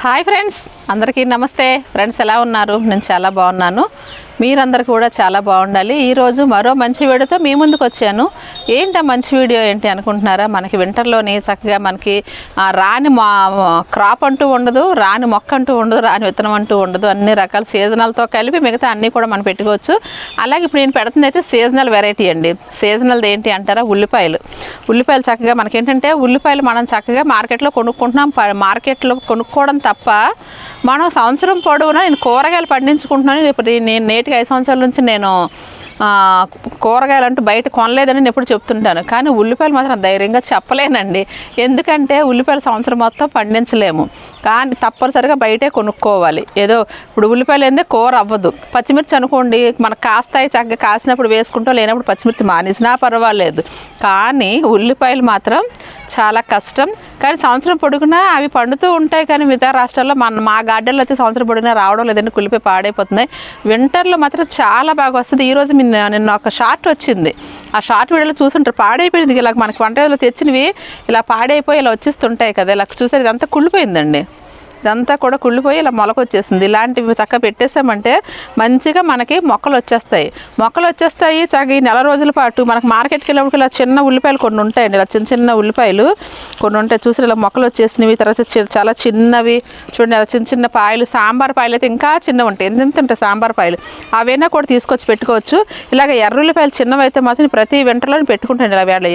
Hi friends అందరికీ నమస్తే. Friends ఎలా ఉన్నారు? నేను చాలా బాగున్నాను. మీరందరూ కూడా చాలా బాగుండాలి. ఈరోజు మరో మంచి వీడియోతో మీ ముందుకు వచ్చాను. ఏంటి మంచి వీడియో ఏంటి అనుకుంటున్నారా? మనకి వింటర్లోని చక్కగా మనకి రాని మా క్రాప్ అంటూ ఉండదు రాని మొక్క అంటూ ఉండదు రాని విత్తనం అంటూ ఉండదు. అన్ని రకాల సీజనల్తో కలిపి మిగతా అన్నీ కూడా మనం పెట్టుకోవచ్చు. అలాగే ఇప్పుడు నేను పెడుతుంది అయితే సీజనల్ వెరైటీ అండి. సీజనల్ది ఏంటి అంటారా? ఉల్లిపాయలు. ఉల్లిపాయలు చక్కగా మనకి ఏంటంటే ఉల్లిపాయలు మనం చక్కగా మార్కెట్లో కొనుక్కుంటున్నాం. ప- మార్కెట్లో కొనుక్కోవడం తప్ప మనం సంవత్సరం పొడవునా నేను కూరగాయలు పండించుకుంటున్నాను. ఇప్పుడు నేను నేటికి ఐదు సంవత్సరాల నుంచి నేను కూరగాయలు అంటూ బయట కొనలేదని నేను ఎప్పుడు చెప్తుంటాను. కానీ ఉల్లిపాయలు మాత్రం ధైర్యంగా చెప్పలేనండి. ఎందుకంటే ఉల్లిపాయలు సంవత్సరం మొత్తం పండించలేము. కానీ తప్పనిసరిగా బయటే కొనుక్కోవాలి. ఏదో ఇప్పుడు ఉల్లిపాయలు ఏందే? కూర అవ్వదు. పచ్చిమిర్చి అనుకోండి మనకు కాస్తాయి చక్కగా కాసినప్పుడు వేసుకుంటూ లేనప్పుడు పచ్చిమిర్చి మానేసినా పర్వాలేదు. కానీ ఉల్లిపాయలు మాత్రం చాలా కష్టం. కానీ సంవత్సరం పొడుగునా అవి పండుతూ ఉంటాయి కానీ మిగతా రాష్ట్రాల్లో మన మా గార్డెన్లో అయితే సంవత్సరం పొడుగునా రావడం లేదంటే కులిపోయి పాడైపోతున్నాయి. వింటర్లో మాత్రం చాలా బాగా వస్తుంది. ఈరోజు నిన్న నిన్న ఒక షార్ట్ వచ్చింది. ఆ షార్ట్ వీడియోలో చూసుంటారు పాడైపోయింది. ఇలా మనకి వంట తెచ్చినవి ఇలా పాడైపోయి ఇలా వచ్చేస్తుంటాయి కదా. ఇలా చూసేది ఇదంతా కుళ్ళిపోయిందండి. ఇదంతా కూడా కుళ్ళిపోయి ఇలా మొలకొచ్చేసింది. ఇలాంటివి చక్కగా పెట్టేసామంటే మంచిగా మనకి మొక్కలు వచ్చేస్తాయి. మొక్కలు వచ్చేస్తాయి చక్కగా ఈ నెల రోజుల పాటు మనకు మార్కెట్కి వెళ్ళినప్పుడు ఇలా చిన్న ఉల్లిపాయలు కొన్ని ఉంటాయండి. ఇలా చిన్న చిన్న ఉల్లిపాయలు కొన్ని ఉంటాయి. చూసి ఇలా మొక్కలు వచ్చేసినవి తర్వాత చి- చాలా చిన్నవి చూడండి. అలా చిన్న చిన్న పాయలు సాంబార్ పాయలు అయితే ఇంకా చిన్నవి ఉంటాయి. ఎంత ఉంటాయి సాంబార్ పాయలు? అవైనా కూడా తీసుకొచ్చి పెట్టుకోవచ్చు. ఇలాగ ఎర్రుల్లిపాయలు చిన్నవి అయితే మాత్రం ప్రతి వెంటలో పెట్టుకుంటాను ఇలా వేళ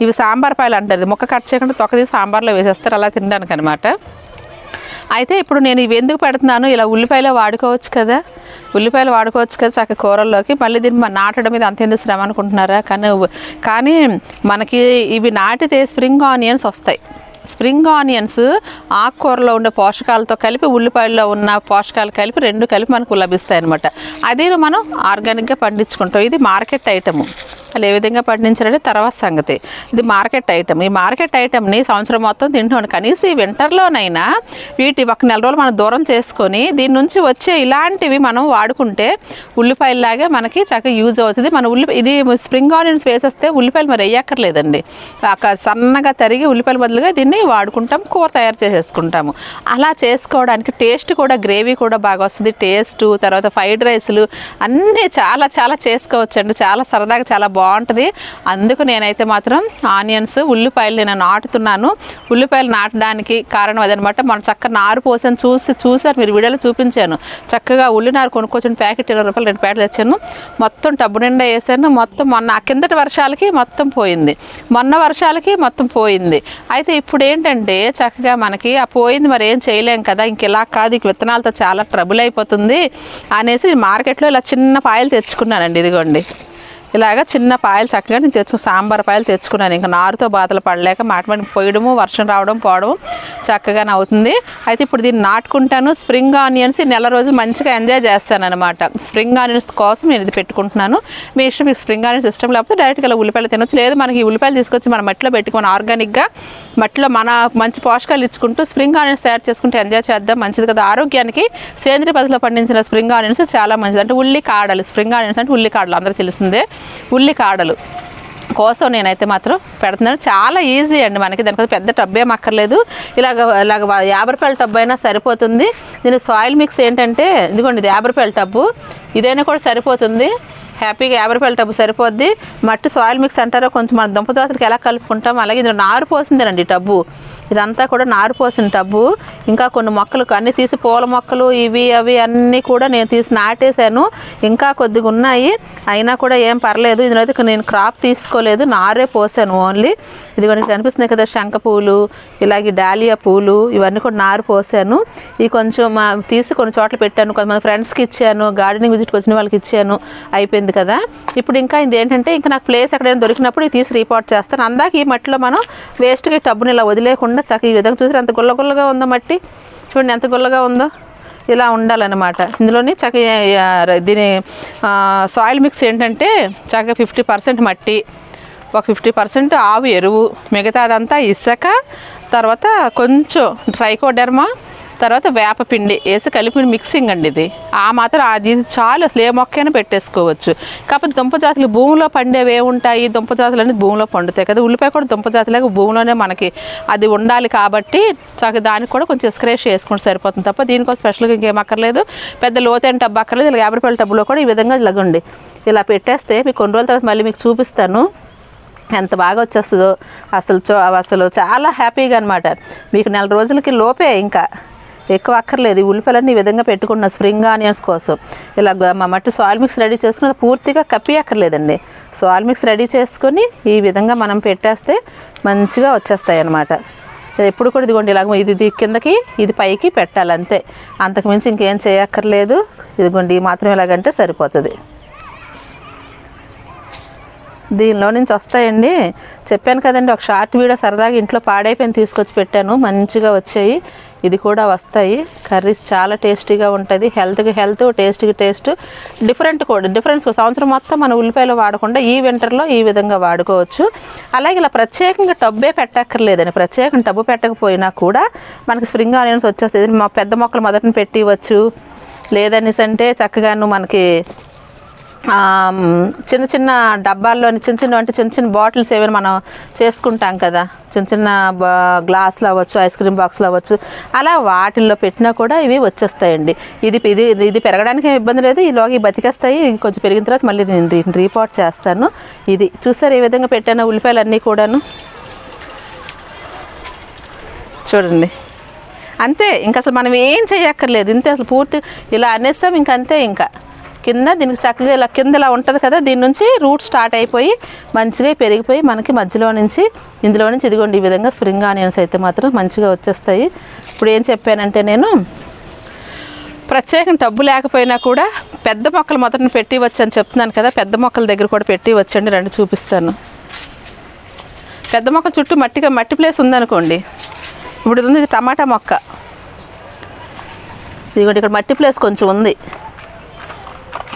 ఇవి సాంబార్ పాయలు అంటారు. మొక్క కట్ చేయకుండా తొక్క తీసి సాంబార్లో వేసేస్తారు. అలా తినడానికి అనమాట అయితే ఇప్పుడు నేను ఇవి ఎందుకు పెడుతున్నాను ఇలా ఉల్లిపాయలు వాడుకోవచ్చు కదా. ఉల్లిపాయలు వాడుకోవచ్చు కదా చక్క కూరల్లోకి. మళ్ళీ దీన్ని నాటడం మీద అంత ఎందుకు శ్రమ అనుకుంటున్నారా? కానీ కానీ మనకి ఇవి నాటితే స్ప్రింగ్ ఆనియన్స్ వస్తాయి. స్ప్రింగ్ ఆనియన్స్ ఆకుకూరలో ఉండే పోషకాలతో కలిపి ఉల్లిపాయల్లో ఉన్న పోషకాలు కలిపి రెండు కలిపి మనకు లభిస్తాయి అనమాట అదే మనం ఆర్గానిక్గా పండించుకుంటాం. ఇది మార్కెట్ ఐటము. వాళ్ళు ఏ విధంగా పండించారంటే తర్వాత సంగతి. ఇది మార్కెట్ ఐటమ్. ఈ మార్కెట్ ఐటమ్ని సంవత్సరం మొత్తం తింటాం కనీసం ఈ వింటర్లోనైనా వీటి ఒక నెల రోజులు మనం దూరం చేసుకొని దీని నుంచి వచ్చే ఇలాంటివి మనం వాడుకుంటే ఉల్లిపాయలాగే మనకి చక్కగా యూజ్ అవుతుంది. మన ఉల్లి ఇది స్ప్రింగ్ ఆనియన్స్ వేసేస్తే ఉల్లిపాయలు మరి వేయక్కర్లేదండి. ఒక సన్నగా తరిగి ఉల్లిపాయల బదులుగా దీన్ని వాడుకుంటాం కూర తయారు చేసేసుకుంటాము. అలా చేసుకోవడానికి టేస్ట్ కూడా గ్రేవీ కూడా బాగా వస్తుంది. టేస్ట్ తర్వాత ఫ్రైడ్ రైస్లు అన్నీ చాలా చాలా చేసుకోవచ్చండి. చాలా సరదాగా చాలా బాగుంటుంది. అందుకు నేనైతే మాత్రం ఆనియన్స్ ఉల్లిపాయలు నేను నాటుతున్నాను. ఉల్లిపాయలు నాటడానికి కారణం అదనమాట మన చక్క నారు పోసాను. చూసి చూసారు మీరు వీడియోలో చూపించాను. చక్కగా ఉల్లి నారు కొనుక్కొచ్చిన ప్యాకెట్ ఇరవై రూపాయలు రెండు ప్యాకెట్లు తెచ్చాను. మొత్తం టబ్బు నిండా వేసాను. మొత్తం మొన్న కిందటి వర్షాలకి మొత్తం పోయింది. మొన్న వర్షాలకి మొత్తం పోయింది. అయితే ఇప్పుడు ఏంటంటే చక్కగా మనకి ఆ పోయింది మరి ఏం చేయలేం కదా ఇంక ఇలా కాదు ఇక విత్తనాలతో చాలా ట్రబుల్ అయిపోతుంది అనేసి మార్కెట్లో ఇలా చిన్న పాయలు తెచ్చుకున్నానండి ఇదిగోండి. ఇలాగ చిన్న పాయలు చక్కగా నేను తెచ్చుకు సాంబార్ పాయలు తెచ్చుకున్నాను. ఇంకా నారుతో బాధలు పడలేక మాట పోయడము వర్షం రావడం పోవడం చక్కగా అవుతుంది అయితే ఇప్పుడు దీన్ని నాటుకుంటాను. స్ప్రింగ్ ఆనియన్స్ నెల రోజులు మంచిగా ఎంజాయ్ చేస్తాను అనమాట స్ప్రింగ్ ఆనియన్స్ కోసం నేను ఇది పెట్టుకుంటున్నాను. మీ ఇష్టం మీకు స్ప్రింగ్ ఆనియన్స్ ఇష్టం లేకపోతే డైరెక్ట్గా ఇలా ఉల్లిపాయలు తినొచ్చు. లేదు మనకి ఈ ఉల్లిపాయలు తీసుకొచ్చి మన మట్టిలో పెట్టుకొని ఆర్గానిక్గా మట్టిలో మన మంచి పోషకాలు ఇచ్చుకుంటూ స్ప్రింగ్ ఆనియన్స్ తయారు చేసుకుంటే ఎంజాయ్ చేద్దాం. మంచిది కదా. ఆరోగ్యానికి సేంద్రియ పద్ధతిలో పండించిన స్ప్రింగ్ ఆనియన్స్ చాలా మంచిది. అంటే ఉల్లి కాడలు స్ప్రింగ్ ఆనియన్స్ అంటే ఉల్లి కాడలు అందరూ తెలిసిందే. ఉల్లి కాడలు. కోసం నేనైతే మాత్రం పెడుతున్నాను. చాలా ఈజీ అండి మనకి. దానికి పెద్ద టబ్ ఏం అక్కర్లేదు. ఇలాగ ఇలాగ యాభై రూపాయల టబ్ అయినా సరిపోతుంది. దీని సాయిల్ మిక్స్ ఏంటంటే ఇదిగోండి ఇది యాభై రూపాయల టబ్బు. ఇదైనా కూడా సరిపోతుంది. హ్యాపీగా యాభై రూపాయల టబ్బు సరిపోద్ది. మట్టి సాయిల్ మిక్స్ అంటారో కొంచెం మన దుంప జాతులకి ఎలా కలుపుకుంటాం అలాగే ఇందులో నారు పోసిందేనండి ఈ టబ్బు. ఇదంతా కూడా నారు పోసిన టబ్బు. ఇంకా కొన్ని మొక్కలు అన్నీ తీసి పూల మొక్కలు ఇవి అవి అన్నీ కూడా నేను తీసి నాటేశాను. ఇంకా కొద్దిగా ఉన్నాయి. అయినా కూడా ఏం పర్లేదు. ఇందులో నేను క్రాప్ తీసుకోలేదు. నారే పోసాను ఓన్లీ. ఇది మనకి కనిపిస్తున్నాయి కదా శంఖ పూలు ఇలాగే డాలియా పూలు ఇవన్నీ కూడా నారు పోసాను. ఇవి కొంచెం మా తీసి కొన్ని చోట్ల పెట్టాను. కొంతమంది ఫ్రెండ్స్కి ఇచ్చాను. గార్డెనింగ్ విజిట్కి వచ్చిన వాళ్ళకి ఇచ్చాను. అయిపోయింది కదా. ఇప్పుడు ఇంకా ఇది ఏంటంటే ఇంకా నాకు ప్లేస్ ఎక్కడైనా దొరికినప్పుడు ఇది తీసి రిపోర్ట్ చేస్తాను. అందాక ఈ మట్టిలో మనం వేస్ట్గా టబ్బుని ఇలా వదిలేకుండా చక్కగా ఈ విధంగా చూసారు? ఎంత గుల్ల గుల్లగా ఉందో మట్టి. చూడండి ఎంత గుల్లగా ఉందో. ఇలా ఉండాలన్నమాట. ఇందులోని చక్క దీని సాయిల్ మిక్స్ ఏంటంటే చక్కగా ఫిఫ్టీ పర్సెంట్ మట్టి ఒక ఫిఫ్టీ పర్సెంట్ ఆవు ఎరువు మిగతాదంతా ఇసుక తర్వాత కొంచెం ట్రైకోడెర్మా తర్వాత వేపపిండి వేసి కలిపి మిక్సింగ్ అండి ఇది. ఆ మాత్రం అది చాలు అసలు ఏ మొక్కైనా పెట్టేసుకోవచ్చు. కాకపోతే దుంప జాతులు భూమిలో పండేవి ఏముంటాయి? దుంప జాతులు అనేది భూమిలో పండుతాయి కదా. ఉల్లిపాయ కూడా దుంప జాతులకు భూమిలోనే మనకి అది ఉండాలి కాబట్టి చక్క దానికి కూడా కొంచెం స్క్రేష్ చేసుకుంటే సరిపోతుంది తప్ప దీనికోసం స్పెషల్గా ఇంకేం అక్కర్లేదు. పెద్ద లోతైన టబ్బు అక్కర్లేదు. ఇలా యాభై రూపాయల టబ్బులో కూడా ఈ విధంగా ఇలాగండి. ఇలా పెట్టేస్తే మీకు కొన్ని రోజుల తర్వాత మళ్ళీ మీకు చూపిస్తాను. ఎంత బాగా వచ్చేస్తుందో. అసలు చో అసలు చాలా హ్యాపీగా అనమాట మీకు నెల రోజులకి లోపే ఇంకా. ఎక్కువ అక్కర్లేదు ఈ ఉల్లిపాయలన్నీ ఈ విధంగా పెట్టుకున్న స్ప్రింగ్ ఆనియన్స్ కోసం. ఇలా మా మట్టి సాల్ మిక్స్ రెడీ చేసుకుని అది పూర్తిగా కప్పి అక్కర్లేదండి సాల్ మిక్స్ రెడీ చేసుకొని ఈ విధంగా మనం పెట్టేస్తే మంచిగా వచ్చేస్తాయి అన్నమాట ఎప్పుడు కూడా ఇదిగోండి ఇలాగ ఇది ఇది కిందకి ఇది పైకి పెట్టాలి అంతే అంతకుమించి ఇంకేం చేయక్కర్లేదు. ఇదిగోండి ఈ మాత్రం ఇలాగంటే సరిపోతుంది. దీనిలో నుంచి వస్తాయండి. చెప్పాను కదండి ఒక షార్ట్ వీడియో సరదాగా ఇంట్లో పాడైపోయిన తీసుకొచ్చి పెట్టాను. మంచిగా వచ్చాయి. ఇది కూడా వస్తాయి. కర్రీస్ చాలా టేస్టీగా ఉంటుంది. హెల్త్కి హెల్త్ టేస్ట్కి టేస్ట్ డిఫరెంట్ కూడా. డిఫరెన్స్ సంవత్సరం మొత్తం మన ఉల్లిపాయలు వాడకుండా ఈ వింటర్లో ఈ విధంగా వాడుకోవచ్చు. అలాగే ఇలా ప్రత్యేకంగా టబ్బే పెట్టక్కర్లేదండి. ప్రత్యేకంగా టబ్బు పెట్టకపోయినా కూడా మనకి స్ప్రింగ్ ఆనియన్స్ వచ్చేస్తుంది మా పెద్ద మొక్కలు మొదటిని పెట్టివచ్చు లేదనేసి అంటే చక్కగాను మనకి చిన్న చిన్న డబ్బాల్లోని చిన్న చిన్న అంటే చిన్న చిన్న బాటిల్స్ ఏమైనా మనం చేసుకుంటాం కదా. చిన్న చిన్న బా- గ్లాసులు అవ్వచ్చు ఐస్ క్రీమ్ బాక్స్లో అవ్వచ్చు. అలా వాటిల్లో పెట్టినా కూడా ఇవి వచ్చేస్తాయండి. ఇది ఇది ఇది పెరగడానికి ఏం ఇబ్బంది లేదు. ఈలోగా ఇవి బతికేస్తాయి. కొంచెం పెరిగిన తర్వాత మళ్ళీ నేను రీ రీపోర్ట్ చేస్తాను. ఇది చూసారు ఏ విధంగా పెట్టాను ఉల్లిపాయలు అన్నీ కూడాను? చూడండి. అంతే. ఇంకా అసలు మనం ఏం చేయక్కర్లేదు. ఇంతే అసలు పూర్తి ఇలా అనేస్తాం ఇంక అంతే ఇంకా. కింద దీనికి చక్కగా ఇలా కింద ఇలా ఉంటుంది కదా దీని నుంచి రూట్ స్టార్ట్ అయిపోయి మంచిగా పెరిగిపోయి మనకి మధ్యలో నుంచి ఇందులో నుంచి ఇదిగోండి ఈ విధంగా స్ప్రింగ్ ఆనియన్స్ అయితే మాత్రం మంచిగా వచ్చేస్తాయి. ఇప్పుడు ఏం చెప్పానంటే నేను ప్రత్యేకం డబ్బు లేకపోయినా కూడా పెద్ద మొక్కలు మొదట పెట్టి వచ్చని చెప్తున్నాను కదా పెద్ద మొక్కల దగ్గర కూడా పెట్టి వచ్చండి రండి చూపిస్తాను. పెద్ద మొక్క చుట్టూ మట్టిగా మట్టి ప్లేస్ ఉందనుకోండి ఇప్పుడు ఇది ఉంది ఇది టమాటా మొక్క. ఇదిగోండి ఇక్కడ మట్టి ప్లేస్ కొంచెం ఉంది.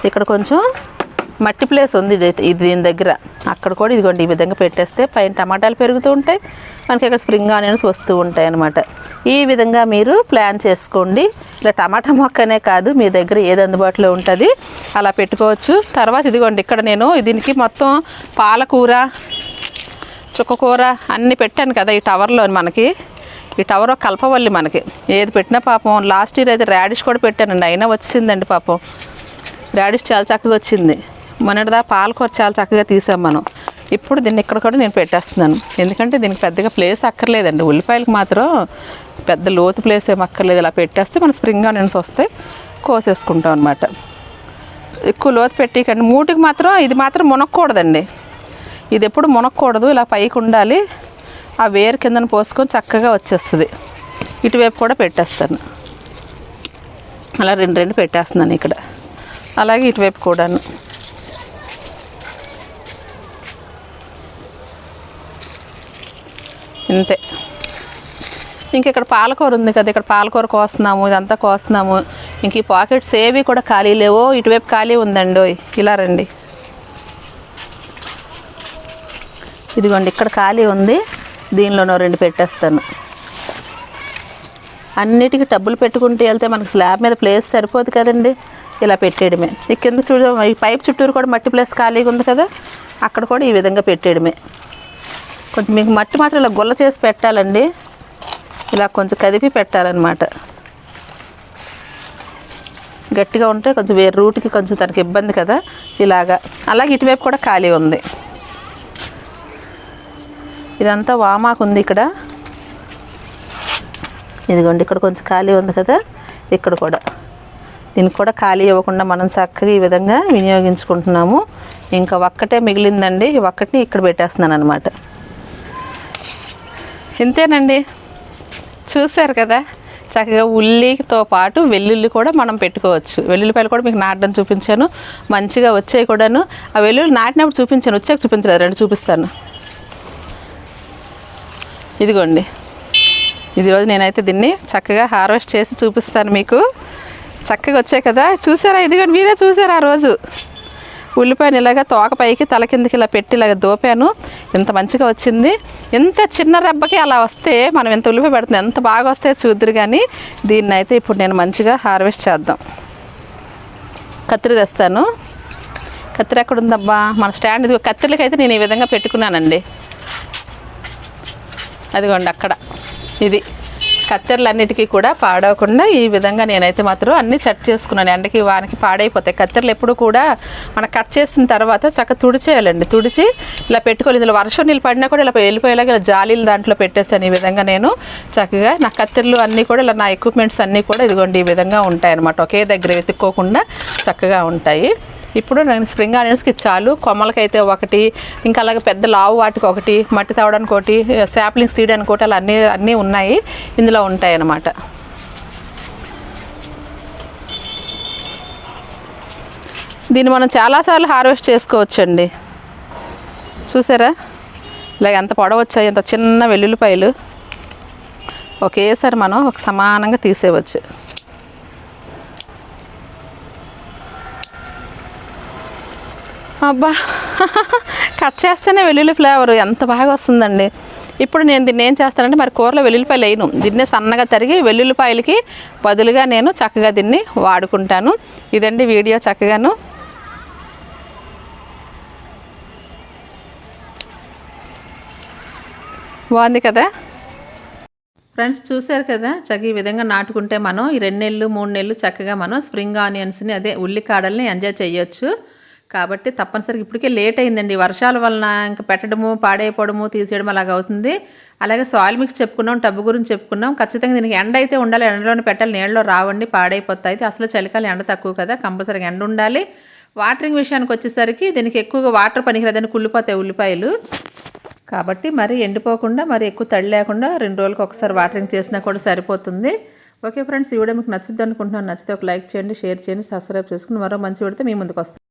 ఇక్కడ కొంచెం మట్టి ప్లేస్ ఉంది ఇది దీని దగ్గర. అక్కడ కూడా ఇదిగోండి ఈ విధంగా పెట్టేస్తే పైన టమాటాలు పెరుగుతూ ఉంటాయి. మనకి ఇక్కడ స్ప్రింగ్ ఆనియన్స్ వస్తూ ఉంటాయి అన్నమాట. ఈ విధంగా మీరు ప్లాన్ చేసుకోండి. ఇలా టమాటా మొక్కనే కాదు మీ దగ్గర ఏది అందుబాటులో ఉంటుంది అలా పెట్టుకోవచ్చు. తర్వాత ఇదిగోండి ఇక్కడ నేను దీనికి మొత్తం పాలకూర చుక్కకూర అన్నీ పెట్టాను కదా ఈ టవర్లో మనకి. ఈ టవర్ కలపవల్లి మనకి. ఏది పెట్టినా పాపం లాస్ట్ ఇయర్ అయితే రాడిష్ కూడా పెట్టానండి అయినా వచ్చిందండి పాపం. రాడిష్ చాలా చక్కగా వచ్చింది. మొన్నటిదా పాలకూర చాలా చక్కగా తీసాం మనం. ఇప్పుడు దీన్ని ఇక్కడ కూడా నేను పెట్టేస్తున్నాను. ఎందుకంటే దీనికి పెద్దగా ప్లేస్ అక్కర్లేదండి. ఉల్లిపాయలకు మాత్రం పెద్ద లోతు ప్లేస్ ఏం అక్కర్లేదు. ఇలా పెట్టేస్తే మన స్ప్రింగ్ ఆనియన్స్ వస్తే కోసేసుకుంటాం అనమాట ఎక్కువ లోతు పెట్టి మూటికి మాత్రం ఇది మాత్రం మునక్కూడదండి. ఇది ఎప్పుడు మునక్కూడదు. ఇలా పైకి ఉండాలి. ఆ వేరు కిందన పోసుకొని చక్కగా వచ్చేస్తుంది. ఇటువైపు కూడా పెట్టేస్తాను. అలా రెండు రెండు పెట్టేస్తున్నాను ఇక్కడ. అలాగే ఇటువైపు కూడాను. ఇంతే. ఇంక ఇక్కడ పాలకూర ఉంది కదా ఇక్కడ పాలకూర కోస్తున్నాము ఇదంతా కోస్తున్నాము. ఇంక ఈ పాకెట్స్ ఏవి కూడా ఖాళీ లేవో. ఇటువైపు ఖాళీ ఉందండి ఇలా రండి. ఇదిగోండి ఇక్కడ ఖాళీ ఉంది. దీనిలోనో రెండు పెట్టేస్తాను. అన్నిటికీ డబ్బులు పెట్టుకుంటూ వెళ్తే మనకి స్లాబ్ మీద ప్లేస్ సరిపోదు కదండి. ఇలా పెట్టేయడమే. ఈ కింద చూడ ఈ పైప్ చుట్టూరు కూడా మట్టి ప్లేస్ ఖాళీగా ఉంది కదా అక్కడ కూడా ఈ విధంగా పెట్టేయడమే. కొంచెం మీకు మట్టి మాత్రం ఇలా గుల్ల చేసి పెట్టాలండి. ఇలా కొంచెం కదిపి పెట్టాలన్నమాట. గట్టిగా ఉంటే కొంచెం వేరే రూట్కి కొంచెం తనకి ఇబ్బంది కదా ఇలాగా. అలాగే ఇటువైపు కూడా ఖాళీ ఉంది. ఇదంతా వామాకు ఉంది ఇక్కడ. ఇదిగోండి ఇక్కడ కొంచెం ఖాళీ ఉంది కదా ఇక్కడ కూడా. దీనికి కూడా ఖాళీ ఇవ్వకుండా మనం చక్కగా ఈ విధంగా వినియోగించుకుంటున్నాము. ఇంకా ఒక్కటే మిగిలిందండి ఒక్కటిని ఇక్కడ పెట్టేస్తున్నాను అనమాట ఇంతేనండి. చూశారు కదా చక్కగా ఉల్లితో పాటు వెల్లుల్లి కూడా మనం పెట్టుకోవచ్చు. వెల్లుల్లిపాయలు కూడా మీకు నాటడం చూపించాను. మంచిగా వచ్చాయి కూడాను. ఆ వెల్లుల్లి నాటినప్పుడు చూపించాను వచ్చాక చూపించలేదు. రెండు చూపిస్తాను. ఇదిగోండి. ఇది రోజు నేనైతే దీన్ని చక్కగా హార్వెస్ట్ చేసి చూపిస్తాను మీకు. చక్కగా వచ్చాయి కదా. చూసారా? ఇదిగోండి మీరే చూసారా ఆ రోజు. ఉల్లిపాయను ఇలాగ తోక పైకి తల కిందకి ఇలా పెట్టి ఇలాగ దోపాను. ఇంత మంచిగా వచ్చింది. ఇంత చిన్న రెబ్బకి అలా వస్తే మనం ఇంత ఉల్లిపాయ పెడుతుంది ఎంత బాగా వస్తే చూద్దరు కానీ దీన్ని అయితే ఇప్పుడు నేను మంచిగా హార్వెస్ట్ చేద్దాం. కత్తిరి తెస్తాను. కత్తిరి ఎక్కడ ఉందబ్బా మన స్టాండ్ ఇది కత్తిరికైతే అయితే నేను ఈ విధంగా పెట్టుకున్నానండి. అదిగోండి అక్కడ. ఇది. కత్తెరలన్నిటికీ కూడా పాడవకుండా ఈ విధంగా నేనైతే మాత్రం అన్నీ సెట్ చేసుకున్నాను. ఎండకి వానికి పాడైపోతాయి. కత్తెరలు ఎప్పుడు కూడా మనం కట్ చేసిన తర్వాత చక్కగా తుడిచేయాలండి. తుడిచి ఇలా పెట్టుకోవాలి. ఇందులో వర్షం నీళ్ళు పడినా కూడా ఇలా వెళ్ళిపోయేలాగా ఇలా జాలీలు దాంట్లో పెట్టేస్తాను ఈ విధంగా నేను. చక్కగా నా కత్తెరలు అన్నీ కూడా ఇలా నా ఎక్విప్మెంట్స్ అన్నీ కూడా ఇదిగోండి ఈ విధంగా ఉంటాయి అన్నమాట ఒకే దగ్గర వెతుక్కోకుండా చక్కగా ఉంటాయి. ఇప్పుడు నేను స్ప్రింగ్ ఆనియన్స్కి చాలు కొమ్మలకైతే ఒకటి ఇంకా అలాగే పెద్ద లావు వాటికి ఒకటి మట్టి తవ్వడానికి ఒకటి శాప్లింగ్స్ తీయడానికి ఒకటి అలా అన్నీ అన్నీ ఉన్నాయి. ఇందులో ఉంటాయి అన్నమాట దీన్ని మనం చాలాసార్లు హార్వెస్ట్ చేసుకోవచ్చండి. చూసారా? ఇలా ఎంత పొడవచ్చాయి ఎంత చిన్న వెల్లుల్లిపాయలు. ఒకేసారి మనం ఒక సమానంగా తీసేయవచ్చు. అబ్బా. కట్ చేస్తేనే వెల్లుల్లి ఫ్లేవర్. ఎంత బాగా వస్తుందండి. ఇప్పుడు నేను దీన్ని ఏం చేస్తానంటే మరి కూరలో వెల్లుల్లిపాయలు వేయను. దీన్ని సన్నగా తరిగి వెల్లుల్లిపాయలకి బదులుగా నేను చక్కగా దీన్ని వాడుకుంటాను. ఇదండి వీడియో చక్కగాను. బాగుంది కదా? ఫ్రెండ్స్ చూశారు కదా? చక్కగా ఈ విధంగా నాటుకుంటే మనం ఈ రెండు నెలలు మూడు నెలలు చక్కగా మనం స్ప్రింగ్ ఆనియన్స్ని అదే ఉల్లికాడల్ని ఎంజాయ్ చేయొచ్చు. కాబట్టి తప్పనిసరిగా ఇప్పటికే లేట్ అయిందండి. వర్షాల వలన ఇంకా పెట్టడము పాడైపోవడము తీసేయడం అలాగ అవుతుంది. అలాగే సాయిల్ మిక్స్ చెప్పుకున్నాం టబ్ గురించి చెప్పుకున్నాం. ఖచ్చితంగా దీనికి ఎండ అయితే ఉండాలి. ఎండలోనే పెట్టాలి. నీళ్ళలో రావండి పాడైపోతాయి. అసలు చలికాలం ఎండ తక్కువ కదా కంపల్సరీగా ఎండ ఉండాలి. వాటరింగ్ విషయానికి వచ్చేసరికి దీనికి ఎక్కువగా వాటర్ పనికిరాదని కుళ్ళిపోతాయి ఉల్లిపాయలు. కాబట్టి మరి ఎండిపోకుండా మరి ఎక్కువ తడి లేకుండా రెండు రోజులకు ఒకసారి వాటరింగ్ చేసినా కూడా సరిపోతుంది. ఓకే ఫ్రెండ్స్ ఈ వీడియో మీకు నచ్చుద్ది అనుకుంటున్నాను. నచ్చితే ఒక లైక్ చేయండి షేర్ చేయండి సబ్స్క్రైబ్ చేసుకుని మరో మంచి పెడితే మీ ముందుకు వస్తాను.